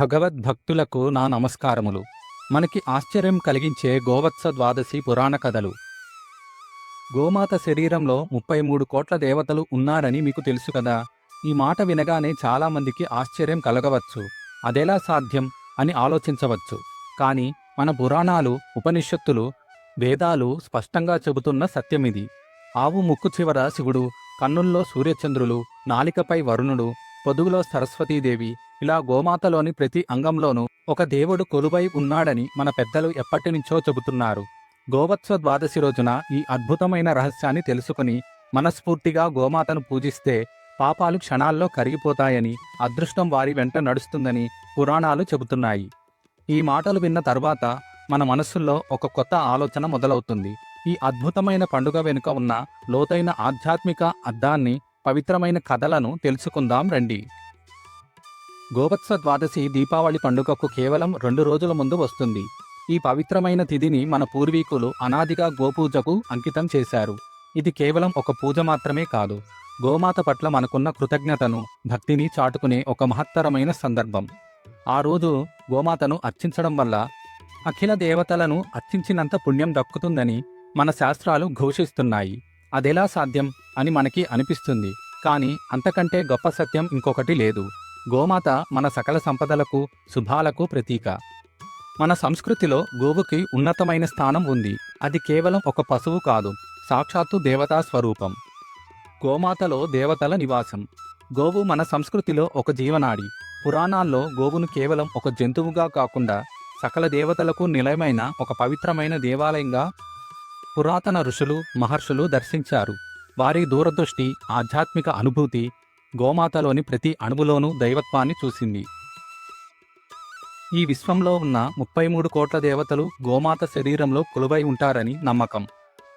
భగవద్భక్తులకు నా నమస్కారములు. మనకి ఆశ్చర్యం కలిగించే గోవత్స ద్వాదశి పురాణ కథలు. గోమాత శరీరంలో ముప్పై మూడు కోట్ల దేవతలు ఉన్నారని మీకు తెలుసు కదా. ఈ మాట వినగానే చాలామందికి ఆశ్చర్యం కలగవచ్చు. అదెలా సాధ్యం అని ఆలోచించవచ్చు. కానీ మన పురాణాలు ఉపనిషత్తులు వేదాలు స్పష్టంగా చెబుతున్న సత్యమిది. ఆవు ముక్కు చివర శివుడు కన్నుల్లో సూర్యచంద్రులు నాలికపై వరుణుడు పొదుగులో సరస్వతీదేవి ఇలా గోమాతలోని ప్రతి అంగంలోనూ ఒక దేవుడు కొలువై ఉన్నాడని మన పెద్దలు ఎప్పటినుంచో చెబుతున్నారు. గోవత్స ద్వాదశి రోజున ఈ అద్భుతమైన రహస్యాన్ని తెలుసుకుని మనస్ఫూర్తిగా గోమాతను పూజిస్తే పాపాలు క్షణాల్లో కరిగిపోతాయని అదృష్టం వారి వెంట నడుస్తుందని పురాణాలు చెబుతున్నాయి. ఈ మాటలు విన్న తర్వాత మన మనస్సుల్లో ఒక కొత్త ఆలోచన మొదలవుతుంది. ఈ అద్భుతమైన పండుగ వెనుక ఉన్న లోతైన ఆధ్యాత్మిక అర్థాన్ని పవిత్రమైన కథలను తెలుసుకుందాం రండి. గోవత్స ద్వాదశి దీపావళి పండుగకు కేవలం రెండు రోజుల ముందు వస్తుంది. ఈ పవిత్రమైన తిథిని మన పూర్వీకులు అనాదిగా గోపూజకు అంకితం చేశారు. ఇది కేవలం ఒక పూజ మాత్రమే కాదు. గోమాత పట్ల మనకున్న కృతజ్ఞతను భక్తిని చాటుకునే ఒక మహత్తరమైన సందర్భం. ఆ రోజు గోమాతను అర్చించడం వల్ల అఖిల దేవతలను అర్చించినంత పుణ్యం దక్కుతుందని మన శాస్త్రాలు ఘోషిస్తున్నాయి. అదెలా సాధ్యం అని మనకి అనిపిస్తుంది. కానీ అంతకంటే గొప్ప సత్యం ఇంకొకటి లేదు. గోమాత మన సకల సంపదలకు శుభాలకు ప్రతీక. మన సంస్కృతిలో గోవుకి ఉన్నతమైన స్థానం ఉంది. అది కేవలం ఒక పశువు కాదు సాక్షాత్తు దేవతా స్వరూపం. గోమాతలో దేవతల నివాసం. గోవు మన సంస్కృతిలో ఒక జీవనాడి. పురాణాల్లో గోవును కేవలం ఒక జంతువుగా కాకుండా సకల దేవతలకు నిలయమైన ఒక పవిత్రమైన దేవాలయంగా పురాతన ఋషులు మహర్షులు దర్శించారు. వారి దూరదృష్టి ఆధ్యాత్మిక అనుభూతి గోమాతలోని ప్రతి అణువులోనూ దైవత్వాన్ని చూసింది. ఈ విశ్వంలో ఉన్న ముప్పై మూడు కోట్ల దేవతలు గోమాత శరీరంలో కొలువై ఉంటారని నమ్మకం.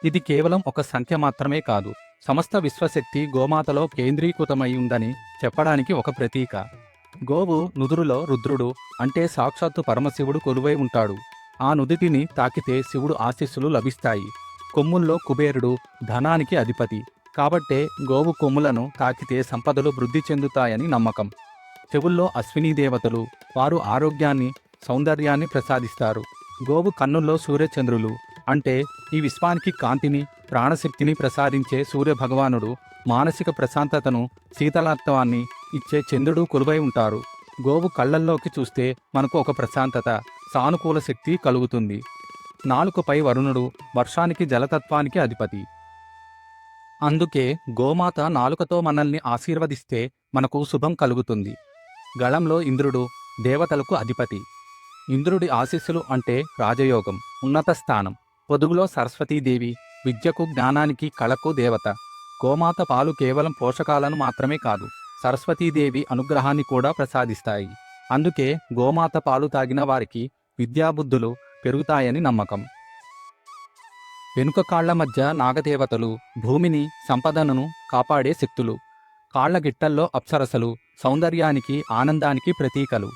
ఇది కేవలం ఒక సంఖ్య మాత్రమే కాదు. సమస్త విశ్వశక్తి గోమాతలో కేంద్రీకృతమై ఉందని చెప్పడానికి ఒక ప్రతీక. గోవు నుదురులో రుద్రుడు అంటే సాక్షాత్తు పరమశివుడు కొలువై ఉంటాడు. ఆ నుదిటిని తాకితే శివుడు ఆశీస్సులు లభిస్తాయి. కొమ్ముల్లో కుబేరుడు ధనానికి అధిపతి. కాబట్టే గోవు కొమ్ములను తాకితే సంపదలు వృద్ధి చెందుతాయని నమ్మకం. చెవుల్లో అశ్వినీ దేవతలు వారు ఆరోగ్యాన్ని సౌందర్యాన్ని ప్రసాదిస్తారు. గోవు కన్నుల్లో సూర్యచంద్రులు అంటే ఈ విశ్వానికి కాంతిని ప్రాణశక్తిని ప్రసాదించే సూర్యభగవానుడు మానసిక ప్రశాంతతను శీతలత్వాన్ని ఇచ్చే చంద్రుడు కొలువై ఉంటారు. గోవు కళ్ళల్లోకి చూస్తే మనకు ఒక ప్రశాంతత సానుకూల శక్తి కలుగుతుంది. నాలుకపై వరుణుడు వర్షానికి జలతత్వానికి అధిపతి. అందుకే గోమాత నాలుకతో మనల్ని ఆశీర్వదిస్తే మనకు శుభం కలుగుతుంది. గళంలో ఇంద్రుడు దేవతలకు అధిపతి. ఇంద్రుడి ఆశీస్సులు అంటే రాజయోగం ఉన్నత స్థానం. పొదుగులో సరస్వతీదేవి విద్యకు జ్ఞానానికి కళకు దేవత. గోమాత పాలు కేవలం పోషకాలను మాత్రమే కాదు సరస్వతీదేవి అనుగ్రహాన్ని కూడా ప్రసాదిస్తాయి. అందుకే గోమాత పాలు తాగిన వారికి విద్యాబుద్ధులు పెరుగుతాయని నమ్మకం. వెనుక కాళ్ళ మధ్య నాగదేవతలు భూమిని సంపదనను కాపాడే శక్తులు. కాళ్ళ గిట్టల్లో అప్సరసలు సౌందర్యానికి ఆనందానికి ప్రతీకలు.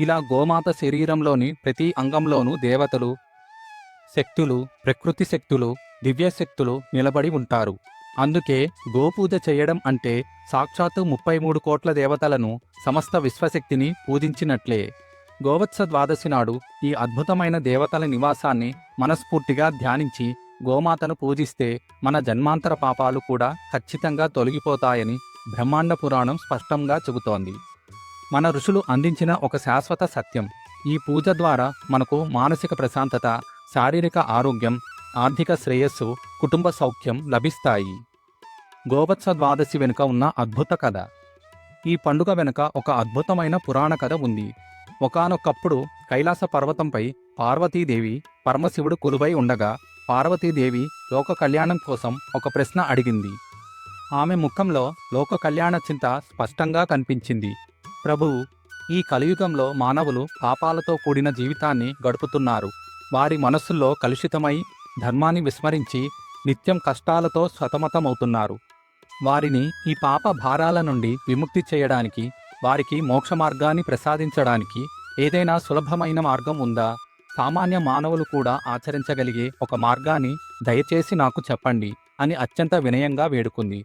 ఇలా గోమాత శరీరంలోని ప్రతి అంగంలోనూ దేవతలు శక్తులు ప్రకృతి శక్తులు దివ్యశక్తులు నిలబడి ఉంటారు. అందుకే గోపూజ చేయడం అంటే సాక్షాత్తు ముప్పై మూడు కోట్ల దేవతలను సమస్త విశ్వశక్తిని పూజించినట్లే. గోవత్స ద్వాదశి నాడు ఈ అద్భుతమైన దేవతల నివాసాన్ని మనస్ఫూర్తిగా ధ్యానించి గోమాతను పూజిస్తే మన జన్మాంతర పాపాలు కూడా ఖచ్చితంగా తొలగిపోతాయని బ్రహ్మాండ పురాణం స్పష్టంగా చెబుతోంది. మన ఋషులు అందించిన ఒక శాశ్వత సత్యం ఈ పూజ ద్వారా మనకు మానసిక ప్రశాంతత శారీరక ఆరోగ్యం ఆర్థిక శ్రేయస్సు కుటుంబ సౌఖ్యం లభిస్తాయి. గోవత్స ద్వాదశి వెనుక ఉన్న అద్భుత కథ. ఈ పండుగ వెనుక ఒక అద్భుతమైన పురాణ కథ ఉంది. ఒకానొకప్పుడు కైలాస పర్వతంపై పార్వతీదేవి పరమశివుడు కొలువై ఉండగా పార్వతీదేవి లోక కళ్యాణం కోసం ఒక ప్రశ్న అడిగింది. ఆమె ముఖంలో లోక కళ్యాణ చింత స్పష్టంగా కనిపించింది. ప్రభువు ఈ కలియుగంలో మానవులు పాపాలతో కూడిన జీవితాన్ని గడుపుతున్నారు. వారి మనస్సుల్లో కలుషితమై ధర్మాన్ని విస్మరించి నిత్యం కష్టాలతో సతమతమవుతున్నారు. వారిని ఈ పాప భారాల నుండి విముక్తి చేయడానికి వారికి మోక్ష మార్గాన్ని ప్రసాదించడానికి ఏదైనా సులభమైన మార్గం ఉందా? సామాన్య మానవులు కూడా ఆచరించగలిగే ఒక మార్గాన్ని దయచేసి నాకు చెప్పండి అని అత్యంత వినయంగా వేడుకుంది.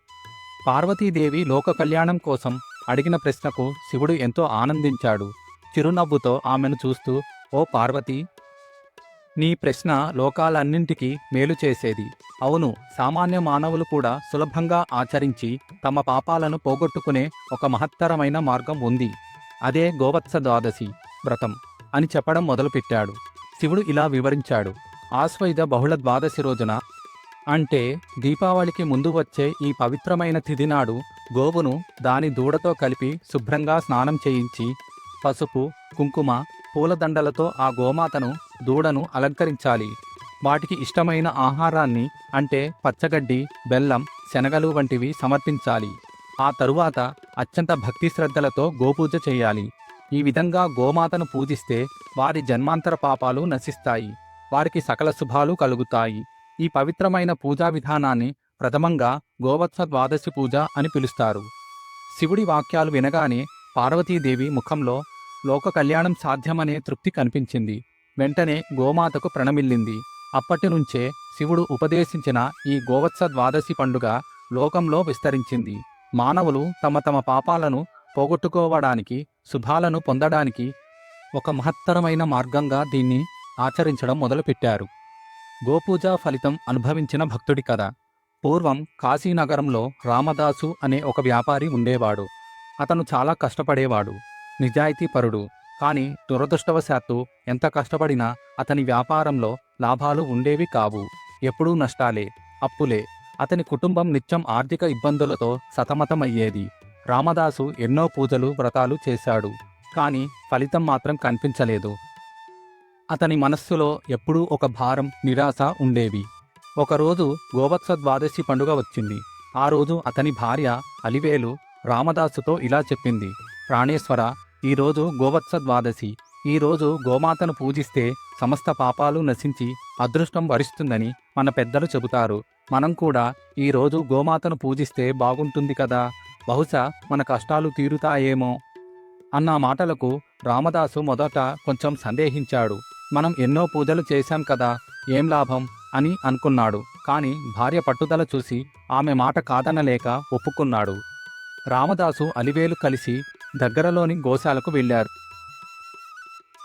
పార్వతీదేవి లోక కళ్యాణం కోసం అడిగిన ప్రశ్నకు శివుడు ఎంతో ఆనందించాడు. చిరునవ్వుతో ఆమెను చూస్తూ ఓ పార్వతి! నీ ప్రశ్న లోకాలన్నింటికీ మేలు చేసేది. అవును సామాన్య మానవులు కూడా సులభంగా ఆచరించి తమ పాపాలను పోగొట్టుకునే ఒక మహత్తరమైన మార్గం ఉంది. అదే గోవత్స ద్వాదశి వ్రతం అని చెప్పడం మొదలుపెట్టాడు. శివుడు ఇలా వివరించాడు. ఆశ్వయుధ బహుళ ద్వాదశి రోజున అంటే దీపావళికి ముందు వచ్చే ఈ పవిత్రమైన తిథి నాడు గోవును దాని దూడతో కలిపి శుభ్రంగా స్నానం చేయించి పసుపు కుంకుమ పూలదండలతో ఆ గోమాతను దూడను అలంకరించాలి. వాటికి ఇష్టమైన ఆహారాన్ని అంటే పచ్చగడ్డి బెల్లం శనగలు వంటివి సమర్పించాలి. ఆ తరువాత అత్యంత భక్తి శ్రద్ధలతో గోపూజ చేయాలి. ఈ విధంగా గోమాతను పూజిస్తే వారి జన్మాంతర పాపాలు నశిస్తాయి వారికి సకల శుభాలు కలుగుతాయి. ఈ పవిత్రమైన పూజా విధానాన్ని ప్రథమంగా గోవత్స ద్వాదశి పూజ అని పిలుస్తారు. శివుడి వాక్యాలు వినగానే పార్వతీదేవి ముఖంలో లోక కళ్యాణం సాధ్యమనే తృప్తి కనిపించింది. వెంటనే గోమాతకు ప్రణమిల్లింది. అప్పటి నుంచే శివుడు ఉపదేశించిన ఈ గోవత్స ద్వాదశి పండుగ లోకంలో విస్తరించింది. మానవులు తమ తమ పాపాలను పోగొట్టుకోవడానికి శుభాలను పొందడానికి ఒక మహత్తరమైన మార్గంగా దీన్ని ఆచరించడం మొదలుపెట్టారు. గోపూజ ఫలితం అనుభవించిన భక్తుడి కథ. పూర్వం కాశీనగరంలో రామదాసు అనే ఒక వ్యాపారి ఉండేవాడు. అతను చాలా కష్టపడేవాడు. నిజాయితీపరుడు కానీ దురదృష్టవశాత్తు ఎంత కష్టపడినా అతని వ్యాపారంలో లాభాలు ఉండేవి కావు. ఎప్పుడూ నష్టాలే అప్పులే. అతని కుటుంబం నిత్యం ఆర్థిక ఇబ్బందులతో సతమతమయ్యేది. రామదాసు ఎన్నో పూజలు వ్రతాలు చేశాడు కానీ ఫలితం మాత్రం కనిపించలేదు. అతని మనస్సులో ఎప్పుడూ ఒక భారం నిరాశ ఉండేవి. ఒకరోజు గోవత్స ద్వాదశి పండుగ వచ్చింది. ఆ రోజు అతని భార్య అలివేలు రామదాసుతో ఇలా చెప్పింది. ప్రాణేశ్వర ఈరోజు గోవత్స ద్వాదశి. ఈరోజు గోమాతను పూజిస్తే సమస్త పాపాలు నశించి అదృష్టం వరిస్తుందని మన పెద్దలు చెబుతారు. మనం కూడా ఈరోజు గోమాతను పూజిస్తే బాగుంటుంది కదా? బహుశా మన కష్టాలు తీరుతాయేమో అన్న మాటలకు రామదాసు మొదట కొంచెం సందేహించాడు. మనం ఎన్నో పూజలు చేశాం కదా ఏం లాభం? అని అనుకున్నాడు. కాని భార్య పట్టుదల చూసి ఆమె మాట కాదనలేక ఒప్పుకున్నాడు. రామదాసు అలివేలు కలిసి దగ్గరలోని గోశాలకు వెళ్ళారు.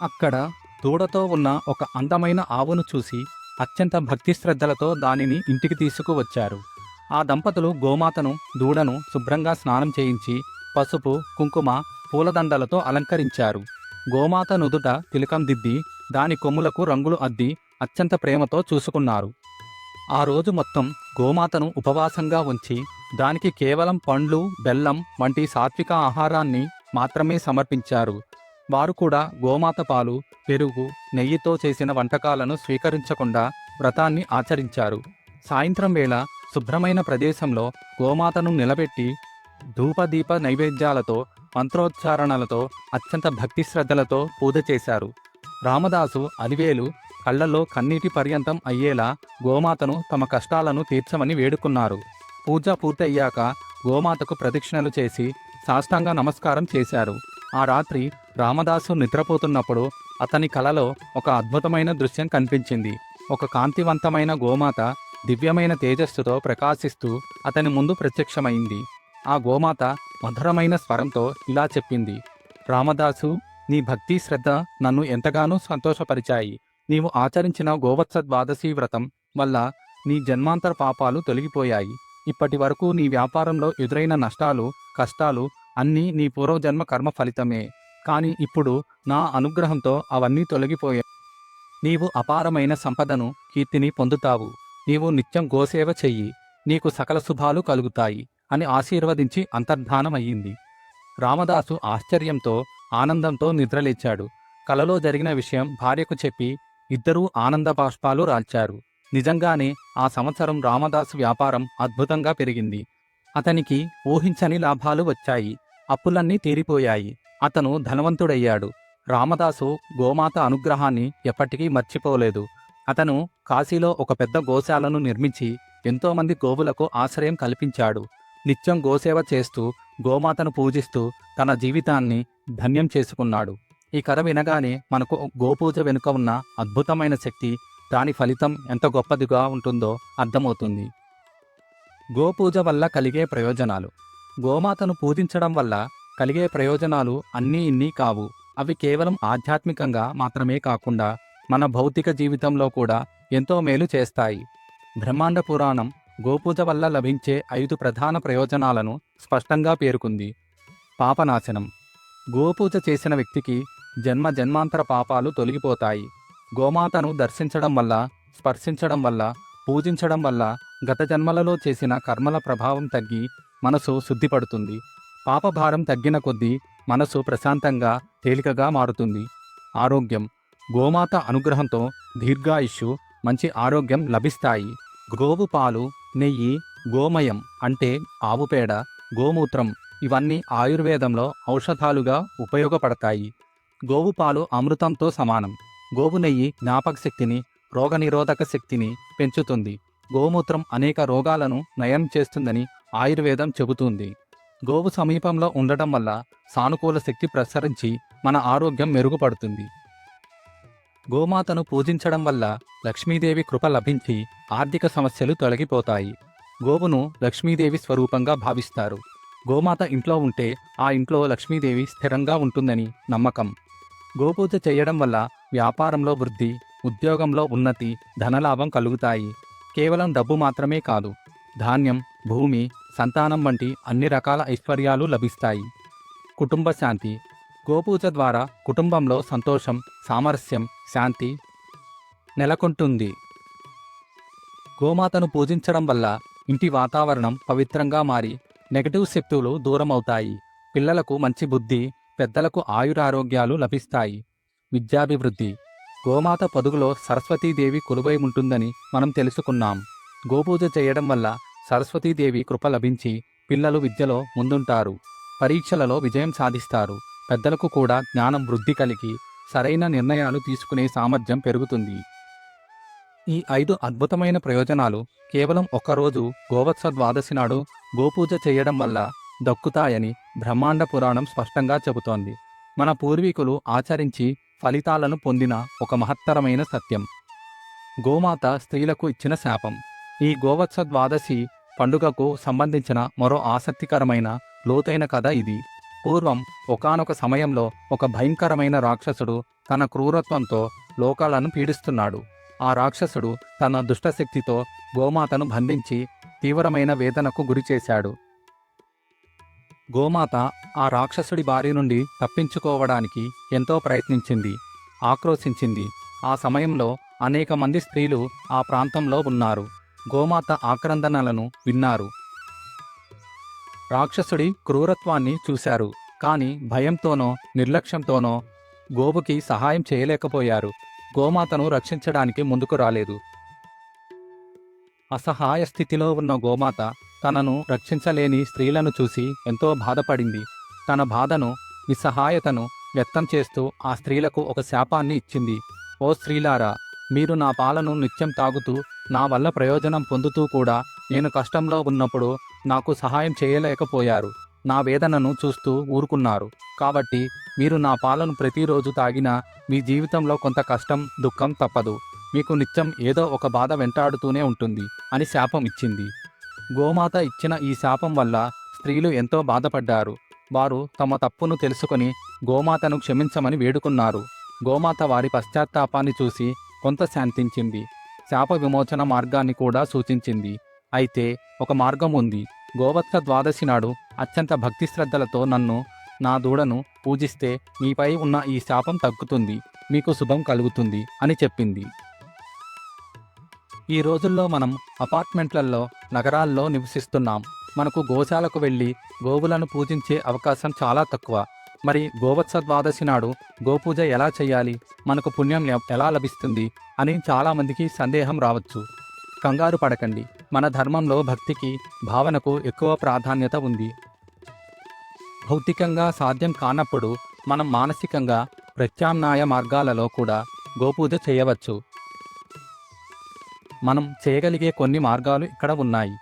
అక్కడ దూడతో ఉన్న ఒక అందమైన ఆవును చూసి అత్యంత భక్తి శ్రద్ధలతో దానిని ఇంటికి తీసుకువచ్చారు. ఆ దంపతులు గోమాతను దూడను శుభ్రంగా స్నానం చేయించి పసుపు కుంకుమ పూలదండలతో అలంకరించారు. గోమాత నుదుట తిలకం దిద్ది దాని కొమ్ములకు రంగులు అద్ది అత్యంత ప్రేమతో చూసుకున్నారు. ఆ రోజు మొత్తం గోమాతను ఉపవాసంగా ఉంచి దానికి కేవలం పండ్లు బెల్లం వంటి సాత్విక ఆహారాన్ని మాత్రమే సమర్పించారు. వారు కూడా గోమాత పాలు పెరుగు నెయ్యితో చేసిన వంటకాలను స్వీకరించకుండా వ్రతాన్ని ఆచరించారు. సాయంత్రం వేళ శుభ్రమైన ప్రదేశంలో గోమాతను నిలబెట్టి ధూపదీప నైవేద్యాలతో మంత్రోచ్చారణలతో అత్యంత భక్తి శ్రద్ధలతో పూజ చేశారు. రామదాసు అలివేలు కళ్ళల్లో కన్నీటి పర్యంతం అయ్యేలా గోమాతను తమ కష్టాలను తీర్చమని వేడుకున్నారు. పూజ పూర్తయ్యాక గోమాతకు ప్రదక్షిణలు చేసి సాష్టాంగ నమస్కారం చేశారు. ఆ రాత్రి రామదాసు నిద్రపోతున్నప్పుడు అతని కలలో ఒక అద్భుతమైన దృశ్యం కనిపించింది. ఒక కాంతివంతమైన గోమాత దివ్యమైన తేజస్సుతో ప్రకాశిస్తూ అతని ముందు ప్రత్యక్షమైంది. ఆ గోమాత మధురమైన స్వరంతో ఇలా చెప్పింది. రామదాసు నీ భక్తి శ్రద్ధ నన్ను ఎంతగానో సంతోషపరిచాయి. నీవు ఆచరించిన గోవత్స ద్వాదశీ వ్రతం వల్ల నీ జన్మాంతర పాపాలు తొలగిపోయాయి. ఇప్పటి వరకు నీ వ్యాపారంలో ఎదురైన నష్టాలు కష్టాలు అన్నీ నీ పూర్వజన్మ కర్మ ఫలితమే. కానీ ఇప్పుడు నా అనుగ్రహంతో అవన్నీ తొలగిపోయాయి. నీవు అపారమైన సంపదను కీర్తిని పొందుతావు. నీవు నిత్యం గోసేవ చెయ్యి నీకు సకల శుభాలు కలుగుతాయి అని ఆశీర్వదించి అంతర్ధానమయ్యింది. రామదాసు ఆశ్చర్యంతో ఆనందంతో నిద్రలేచాడు. కలలో జరిగిన విషయం భార్యకు చెప్పి ఇద్దరూ ఆనంద బాష్పాలు రాల్చారు. నిజంగానే ఆ సంవత్సరం రామదాసు వ్యాపారం అద్భుతంగా పెరిగింది. అతనికి ఊహించని లాభాలు వచ్చాయి. అప్పులన్నీ తీరిపోయాయి. అతను ధనవంతుడయ్యాడు. రామదాసు గోమాత అనుగ్రహాన్ని ఎప్పటికీ మర్చిపోలేదు. అతను కాశీలో ఒక పెద్ద గోశాలను నిర్మించి ఎంతోమంది గోవులకు ఆశ్రయం కల్పించాడు. నిత్యం గోసేవ చేస్తూ గోమాతను పూజిస్తూ తన జీవితాన్ని ధన్యం చేసుకున్నాడు. ఈ కథ వినగానే మనకు గోపూజ వెనుక ఉన్న అద్భుతమైన శక్తి దాని ఫలితం ఎంత గొప్పదిగా ఉంటుందో అర్థమవుతుంది. గోపూజ వల్ల కలిగే ప్రయోజనాలు. గోమాతను పూజించడం వల్ల కలిగే ప్రయోజనాలు అన్నీ ఇన్ని కావు. అవి కేవలం ఆధ్యాత్మికంగా మాత్రమే కాకుండా మన భౌతిక జీవితంలో కూడా ఎంతో మేలు చేస్తాయి. బ్రహ్మాండ పురాణం గోపూజ వల్ల లభించే ఐదు ప్రధాన ప్రయోజనాలను స్పష్టంగా పేర్కొంది. పాపనాశనం. గోపూజ చేసిన వ్యక్తికి జన్మ జన్మాంతర పాపాలు తొలగిపోతాయి. గోమాతను దర్శించడం వల్ల స్పర్శించడం వల్ల పూజించడం వల్ల గత జన్మలలో చేసిన కర్మల ప్రభావం తగ్గి మనసు శుద్ధిపడుతుంది. పాపభారం తగ్గిన కొద్దీ మనసు ప్రశాంతంగా తేలికగా మారుతుంది. ఆరోగ్యం. గోమాత అనుగ్రహంతో దీర్ఘాయుష్యు మంచి ఆరోగ్యం లభిస్తాయి. గోవు పాలు నెయ్యి గోమయం అంటే ఆవుపేడ గోమూత్రం ఇవన్నీ ఆయుర్వేదంలో ఔషధాలుగా ఉపయోగపడతాయి. గోవు పాలు అమృతంతో సమానం. గోవు నెయ్యి జ్ఞాపక శక్తిని రోగనిరోధక శక్తిని పెంచుతుంది. గోమూత్రం అనేక రోగాలను నయం చేస్తుందని ఆయుర్వేదం చెబుతుంది. గోవు సమీపంలో ఉండటం వల్ల సానుకూల శక్తి ప్రసరించి మన ఆరోగ్యం మెరుగుపడుతుంది. గోమాతను పూజించడం వల్ల లక్ష్మీదేవి కృప లభించి ఆర్థిక సమస్యలు తొలగిపోతాయి. గోవును లక్ష్మీదేవి స్వరూపంగా భావిస్తారు. గోమాత ఇంట్లో ఉంటే ఆ ఇంట్లో లక్ష్మీదేవి స్థిరంగా ఉంటుందని నమ్మకం. గోపూజ చేయడం వల్ల వ్యాపారంలో వృద్ధి ఉద్యోగంలో ఉన్నతి ధనలాభం కలుగుతాయి. కేవలం డబ్బు మాత్రమే కాదు ధాన్యం భూమి సంతానం వంటి అన్ని రకాల ఐశ్వర్యాలు లభిస్తాయి. కుటుంబ శాంతి గోపూజ ద్వారా కుటుంబంలో సంతోషం సామరస్యం శాంతి నెలకొంటుంది. గోమాతను పూజించడం వల్ల ఇంటి వాతావరణం పవిత్రంగా మారి నెగటివ్ శక్తులు దూరం అవుతాయి పిల్లలకు మంచి బుద్ధి పెద్దలకు ఆయురారోగ్యాలు లభిస్తాయి. విద్యాభివృద్ధి గోమాత పొదుగులో సరస్వతీదేవి కొలువై ఉంటుందని మనం తెలుసుకున్నాం. గోపూజ చేయడం వల్ల సరస్వతీదేవి కృప లభించి పిల్లలు విద్యలో ముందుంటారు. పరీక్షలలో విజయం సాధిస్తారు. పెద్దలకు కూడా జ్ఞానం వృద్ధి కలిగి సరైన నిర్ణయాలు తీసుకునే సామర్థ్యం పెరుగుతుంది. ఈ ఐదు అద్భుతమైన ప్రయోజనాలు కేవలం ఒక్కరోజు గోవత్స ద్వాదశి నాడు గోపూజ చేయడం వల్ల దక్కుతాయని బ్రహ్మాండ పురాణం స్పష్టంగా చెబుతోంది. మన పూర్వీకులు ఆచరించి ఫలితాలను పొందిన ఒక మహత్తరమైన సత్యం. గోమాత స్త్రీలకు ఇచ్చిన శాపం. ఈ గోవత్స ద్వాదశి పండుగకు సంబంధించిన మరో ఆసక్తికరమైన లోతైన కథ ఇది. పూర్వం ఒకానొక సమయంలో ఒక భయంకరమైన రాక్షసుడు తన క్రూరత్వంతో లోకాలను పీడిస్తున్నాడు. ఆ రాక్షసుడు తన దుష్టశక్తితో గోమాతను బంధించి తీవ్రమైన వేదనకు గురిచేశాడు గోమాత ఆ రాక్షసుడి బారి నుండి తప్పించుకోవడానికి ఎంతో ప్రయత్నించింది ఆక్రోశించింది. ఆ సమయంలో అనేక మంది స్త్రీలు ఆ ప్రాంతంలో ఉన్నారు. గోమాత ఆక్రందనలను విన్నారు. రాక్షసుడి క్రూరత్వాన్ని చూశారు. కానీ భయంతోనో నిర్లక్ష్యంతోనో గోవుకి సహాయం చేయలేకపోయారు. గోమాతను రక్షించడానికి ముందుకు రాలేదు. అసహాయ స్థితిలో ఉన్న గోమాత తనను రక్షించలేని స్త్రీలను చూసి ఎంతో బాధపడింది. తన బాధను నిస్సహాయతను వ్యక్తం చేస్తూ ఆ స్త్రీలకు ఒక శాపాన్ని ఇచ్చింది. ఓ స్త్రీలారా మీరు నా పాలను నిత్యం తాగుతూ నా వల్ల ప్రయోజనం పొందుతూ కూడా నేను కష్టంలో ఉన్నప్పుడు నాకు సహాయం చేయలేకపోయారు. నా వేదనను చూస్తూ ఊరుకున్నారు. కాబట్టి మీరు నా పాలను ప్రతిరోజు తాగినా మీ జీవితంలో కొంత కష్టం దుఃఖం తప్పదు. మీకు నిత్యం ఏదో ఒక బాధ వెంటాడుతూనే ఉంటుంది అని శాపం ఇచ్చింది. గోమాత ఇచ్చిన ఈ శాపం వల్ల స్త్రీలు ఎంతో బాధపడ్డారు. వారు తమ తప్పును తెలుసుకొని గోమాతను క్షమించమని వేడుకున్నారు. గోమాత వారి పశ్చాత్తాపాన్ని చూసి కొంత శాంతించింది. శాప విమోచన మార్గాన్ని కూడా సూచించింది. అయితే ఒక మార్గం ఉంది. గోవత్స ద్వాదశి నాడు అత్యంత భక్తి శ్రద్ధలతో నన్ను నా దూడను పూజిస్తే మీపై ఉన్న ఈ శాపం తగ్గుతుంది. మీకు శుభం కలుగుతుంది అని చెప్పింది. ఈ రోజుల్లో మనం అపార్ట్మెంట్లలో నగరాల్లో నివసిస్తున్నాం. మనకు గోశాలకు వెళ్ళి గోవులను పూజించే అవకాశం చాలా తక్కువ. మరి గోవత్స ద్వాదశి నాడు గోపూజ ఎలా చేయాలి? మనకు పుణ్యం ఎ- ఎలా లభిస్తుంది? అని చాలామందికి సందేహం రావచ్చు. కంగారు పడకండి. మన ధర్మంలో భక్తికి భావనకు ఎక్కువ ప్రాధాన్యత ఉంది. భౌతికంగా సాధ్యం కానప్పుడు మనం మానసికంగా ప్రత్యామ్నాయ మార్గాలలో కూడా గోపూజ చేయవచ్చు. మనం చేయగలిగే కొన్ని మార్గాలు ఇక్కడ ఉన్నాయి.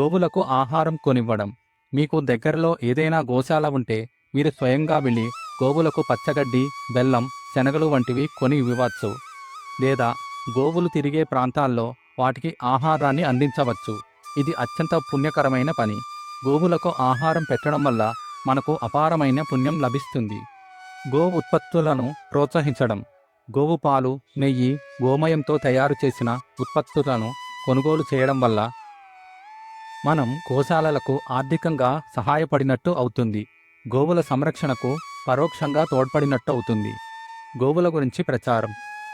గోవులకు ఆహారం కొనివ్వడం. మీకు దగ్గరలో ఏదైనా గోశాల ఉంటే మీరు స్వయంగా వెళ్ళి గోవులకు పచ్చగడ్డి బెల్లం శనగలు వంటివి కొని ఇవ్వవచ్చు. లేదా గోవులు తిరిగే ప్రాంతాల్లో వాటికి ఆహారాన్ని అందించవచ్చు. ఇది అత్యంత పుణ్యకరమైన పని. గోవులకు ఆహారం పెట్టడం వల్ల మనకు అపారమైన పుణ్యం లభిస్తుంది. గో ఉత్పత్తులను ప్రోత్సహించడం. గోవు పాలు నెయ్యి గోమయంతో తయారు చేసిన ఉత్పత్తులను కొనుగోలు చేయడం వల్ల మనం గోశాలలకు ఆర్థికంగా సహాయపడినట్టు అవుతుంది. గోవుల సంరక్షణకు పరోక్షంగా తోడ్పడినట్టు అవుతుంది గోవుల గురించి ప్రచారం.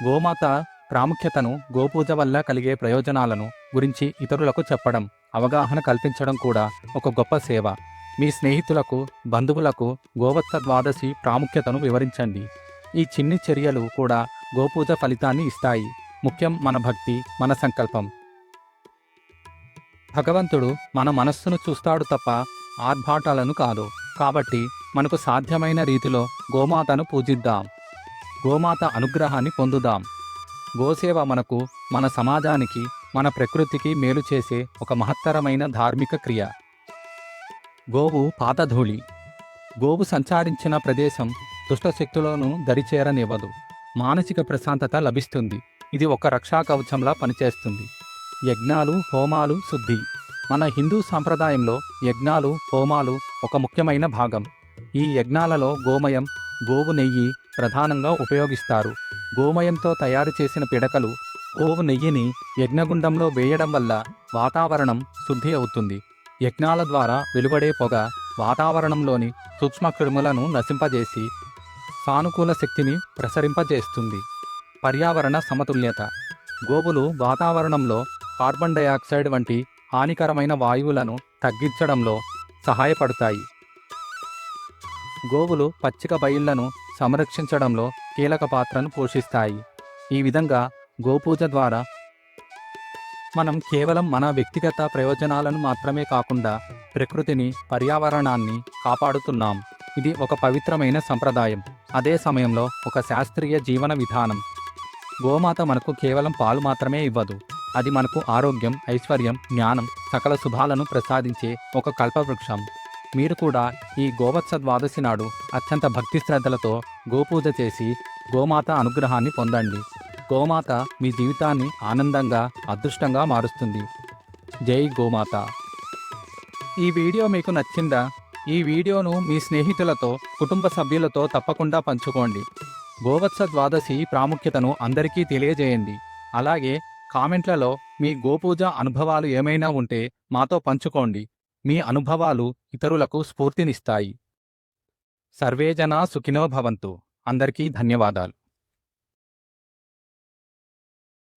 గోమాత ప్రాముఖ్యతను గోపూజ వల్ల కలిగే ప్రయోజనాలను గురించి ఇతరులకు చెప్పడం అవగాహన కల్పించడం కూడా ఒక గొప్ప సేవ. మీ స్నేహితులకు బంధువులకు గోవత్స ద్వాదశి ప్రాముఖ్యతను వివరించండి. ఈ చిన్ని చర్యలు కూడా గోపూజ ఫలితాన్ని ఇస్తాయి. ముఖ్యం మన భక్తి మన సంకల్పం. భగవంతుడు మన మనస్సును చూస్తాడు తప్ప ఆర్భాటాలను కాదు. కాబట్టి మనకు సాధ్యమైన రీతిలో గోమాతను పూజిద్దాం. గోమాత అనుగ్రహాన్ని పొందుదాం. గోసేవ మనకు మన సమాజానికి మన ప్రకృతికి మేలు చేసే ఒక మహత్తరమైన ధార్మిక క్రియ. గోవు పాతధూళి. గోవు సంచారించిన ప్రదేశం దుష్టశక్తులను దరిచేరనివ్వదు. మానసిక ప్రశాంతత లభిస్తుంది. ఇది ఒక రక్షా కవచంలా పనిచేస్తుంది. యజ్ఞాలు హోమాలు శుద్ధి. మన హిందూ సాంప్రదాయంలో యజ్ఞాలు హోమాలు ఒక ముఖ్యమైన భాగం. ఈ యజ్ఞాలలో గోమయం గోవు నెయ్యి ప్రధానంగా ఉపయోగిస్తారు. గోమయంతో తయారు చేసిన పిడకలు గోవు నెయ్యిని యజ్ఞగుండంలో వేయడం వల్ల వాతావరణం శుద్ధి అవుతుంది. యజ్ఞాల ద్వారా వెలువడే పొగ వాతావరణంలోని సూక్ష్మ క్రిములను నశింపజేసి సానుకూల శక్తిని ప్రసరింపజేస్తుంది. పర్యావరణ సమతుల్యత. గోవులు వాతావరణంలో కార్బన్ డయాక్సైడ్ వంటి హానికరమైన వాయువులను తగ్గించడంలో సహాయపడతాయి. గోవులు పచ్చిక బయళ్ళను సంరక్షించడంలో కీలక పాత్రను పోషిస్తాయి. ఈ విధంగా గోపూజ ద్వారా మనం కేవలం మన వ్యక్తిగత ప్రయోజనాలను మాత్రమే కాకుండా ప్రకృతిని పర్యావరణాన్ని కాపాడుతున్నాం. ఇది ఒక పవిత్రమైన సంప్రదాయం. అదే సమయంలో ఒక శాస్త్రీయ జీవన విధానం. గోమాత మనకు కేవలం పాలు మాత్రమే ఇవ్వదు. అది మనకు ఆరోగ్యం ఐశ్వర్యం జ్ఞానం సకల శుభాలను ప్రసాదించే ఒక కల్పవృక్షం. మీరు కూడా ఈ గోవత్స ద్వాదశి నాడు అత్యంత భక్తి శ్రద్ధలతో గోపూజ చేసి గోమాత అనుగ్రహాన్ని పొందండి. గోమాత మీ జీవితాన్ని ఆనందంగా అదృష్టంగా మారుస్తుంది. జై గోమాత. ఈ వీడియో మీకు నచ్చిందా? ఈ వీడియోను మీ స్నేహితులతో కుటుంబ సభ్యులతో తప్పకుండా పంచుకోండి. గోవత్స ద్వాదశి ప్రాముఖ్యతను అందరికీ తెలియజేయండి. అలాగే కామెంట్లలో మీ గోపూజ అనుభవాలు ఏమైనా ఉంటే మాతో పంచుకోండి. మీ అనుభవాలు ఇతరులకు స్ఫూర్తినిస్తాయి. సర్వేజన సుఖినో భవంతు. అందరికీ ధన్యవాదాలు.